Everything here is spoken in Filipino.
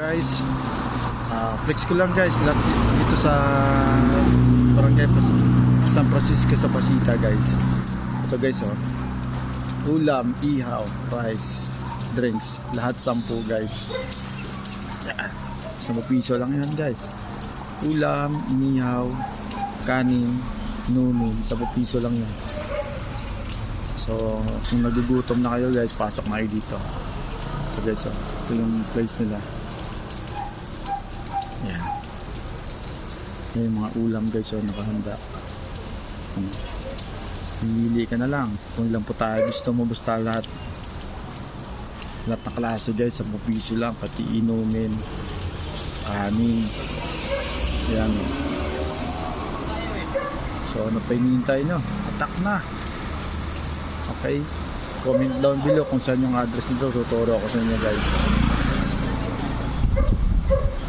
Guys, ah, flex ko lang guys, lahat dito sa Barangay San Francisco sa Pasita guys. Ito guys oh. Ulam, ihaw, rice, drinks, lahat sampu guys. Sa piso lang yan guys. Ulam, inihaw, kanin, nunin, sa piso lang yan. So, kung nagugutom na kayo guys, pasok na kayo dito. So guys, oh, ito yung place nila. Yung mga ulam guys, oh, nakahanda. Hmm. Pili ka na lang. Kung ilan po tayo gusto mo, basta lahat. Lahat na klase guys, sa piso lang, pati inumin, kanin. Yan. So, ano pa hinihintay nyo? Attack na. Okay? Comment down below kung saan yung address nito. Tuturo ako sa inyo guys.